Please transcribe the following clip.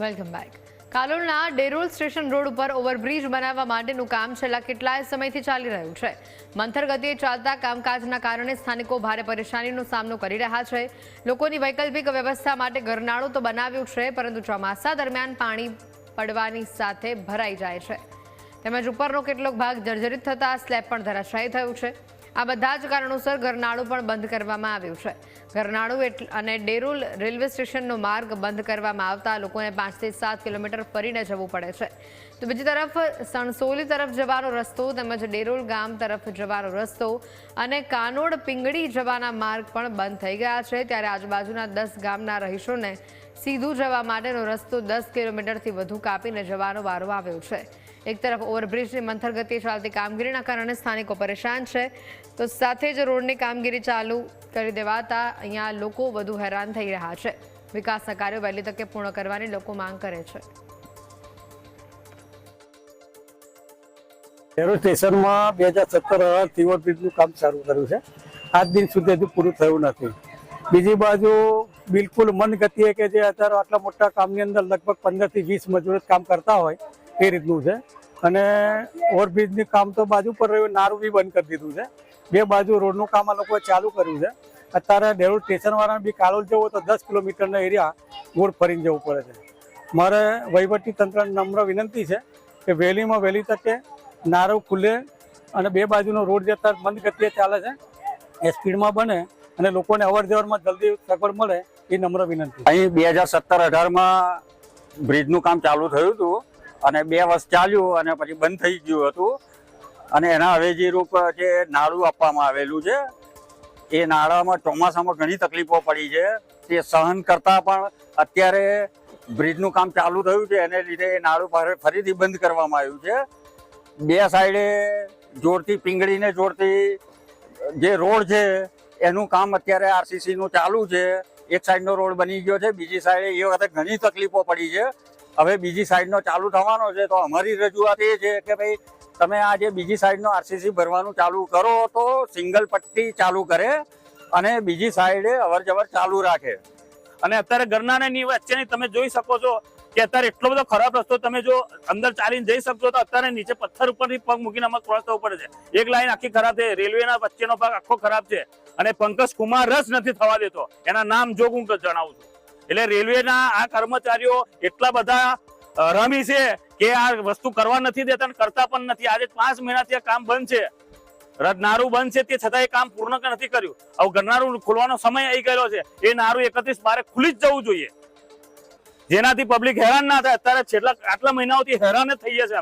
Welcome back. કાલોલના Derol station road ઉપર overbridge બનાવવા માટેનું કામ છેલ્લા કેટલાય સમયથી ચાલી રહ્યું છે. મંથર ગતિએ ચાલતા કામકાજના કારણે સ્થાનિકો ભારે પરેશાનીનો સામનો કરી રહ્યા છે. લોકોની વૈકલ્પિક વ્યવસ્થા માટે ગરનાળો તો બનાવ્યું છે, પરંતુ ચોમાસા દરમિયાન પાણી પડવાની સાથે ભરાઈ જાય છે. તેમજ ઉપરનો કેટલોક ભાગ જર્જરિત થતા સ્લેબ પણ ધરાશાયી થયું છે. આ બધા જ કારણોસર ગરનાળું પણ બંધ કરવામાં આવ્યું છે. એટલ- અને ડેરુલ રેલવે સ્ટેશનનો માર્ગ બંધ કરવામાં આવતા લોકોને પાંચથી સાત કિલોમીટર ફરીને જવું પડે છે. તો બીજી તરફ સણસોલી તરફ જવાનો રસ્તો તેમજ ડેરોલ ગામ તરફ જવાનો રસ્તો અને કાનોડ પિંગળી જવાના માર્ગ પણ બંધ થઈ ગયા છે. ત્યારે આજુબાજુના દસ ગામના રહીશોને સીધું જવા માટેનો રસ્તો દસ કિલોમીટરથી વધુ કાપીને જવાનો વારો આવ્યો છે. એક તરફ ઓવરબ્રિજની મંથર ગતિએ ચાલતી કામગીરીના કારણે સ્થાનિકો પરેશાન છે. તો સાથે જ રોડની કામગીરી ચાલુ કરી દેવાતા અહીંયા લોકો વધુ હેરાન થઈ રહ્યા છે. વિકાસના કાર્યો વહેલી તકે પૂર્ણ કરવાની લોકો માંગ કરે છે. એરો સ્ટેશનમાં બે હજાર સત્તર સીવર બ્રિજનું કામ ચાલુ કર્યું છે. આજ દિન સુધી હજુ પૂરું થયું નથી. બીજી બાજુ બિલકુલ મન ગતિએ કે જે અત્યારે આટલા મોટા કામની અંદર લગભગ પંદરથી વીસ મજૂર કામ કરતા હોય એ રીતનું છે. અને ઓવરબ્રિજની કામ તો બાજુ પર રહ્યું, નારું બી બંધ કરી દીધું છે. બે બાજુ રોડનું કામ આ લોકોએ ચાલુ કર્યું છે. અત્યારે ડેરોડ સ્ટેશનવાળાને બી કાલોલ જવું તો દસ કિલોમીટરના એરિયા ગોળ ફરીને જવું પડે છે. મારે વહીવટી તંત્રને નમ્ર વિનંતી છે કે વહેલીમાં વહેલી તકે નારો ખુલે અને બે બાજુનો રોડ જે અત્યારે મંદ ગતિએ ચાલે છે, એ સ્પીડમાં બને અને લોકોને અવર જવરમાં જલ્દી સગવડ મળે એ નમ્ર વિનંતી અહીં બે હજાર સત્તર અઢારમાં બ્રિજનું કામ ચાલુ થયું હતું. અને બે વર્ષ ચાલ્યું અને પછી બંધ થઈ ગયું હતું. અને એના અવેજી રૂપ જે નાળું આપવામાં આવેલું છે, એ નાળામાં ચોમાસામાં ઘણી તકલીફો પડી છે. તે સહન કરતાં પણ અત્યારે બ્રિજનું કામ ચાલુ થયું છે, એને લીધે એ નાળું ફરીથી બંધ કરવામાં આવ્યું છે. બે સાઈડે જોડતી પિંગળીને જોડતી જે રોડ છે, એનું કામ અત્યારે આરસીસીનું ચાલુ છે. એક સાઈડનો રોડ બની ગયો છે, બીજી સાઈડે એ વખતે ઘણી તકલીફો પડી છે. હવે બીજી સાઈડનો ચાલુ થવાનો છે, તો અમારી રજૂઆત એ છે કે ભાઈ, તમે આ જે બીજી સાઈડનો આરસીસી ભરવાનું ચાલુ કરો તો સિંગલ પટ્ટી ચાલુ કરે અને બીજી સાઈડે અવર જવર ચાલુ રાખે. અને અત્યારે ગરનાને ની વચ્ચેની તમે જોઈ શકો છો કે અત્યારે એટલો બધો ખરાબ રસ્તો તમે જો અંદર ચાલીને જઈ શકશો તો અત્યારે નીચે પથ્થર ઉપરથી પગ મૂકીને અમારે ક્રોસ થવું પડે છે. એક લાઈન આખી ખરાબ છે રેલવેના વચ્ચેનો ભાગ આખો ખરાબ છે અને પંકજ કુમાર રસ નથી થવા દેતો. એના નામ જોગ હું જણાવું છું. એટલે રેલવેના આ કર્મચારીઓ એટલા બધા રમી છે કે આ વસ્તુ કરવા નથી દેતા કરતા પણ નથી. આજે પાંચ મહિનાથી આ કામ બંધ છે. નારું બંધ છે તે છતાં એ કામ પૂર્ણ નથી કર્યું. હવે ગરનારું ખોલવાનો સમય આવી ગયેલો છે. એ નારું એકત્રીસ બારે ખુલી જ જવું જોઈએ. જેનાથી પબ્લિક હેરાન ના થાય. અત્યારે છેલ્લા આટલા મહિનાઓથી હેરાન થઈ જશે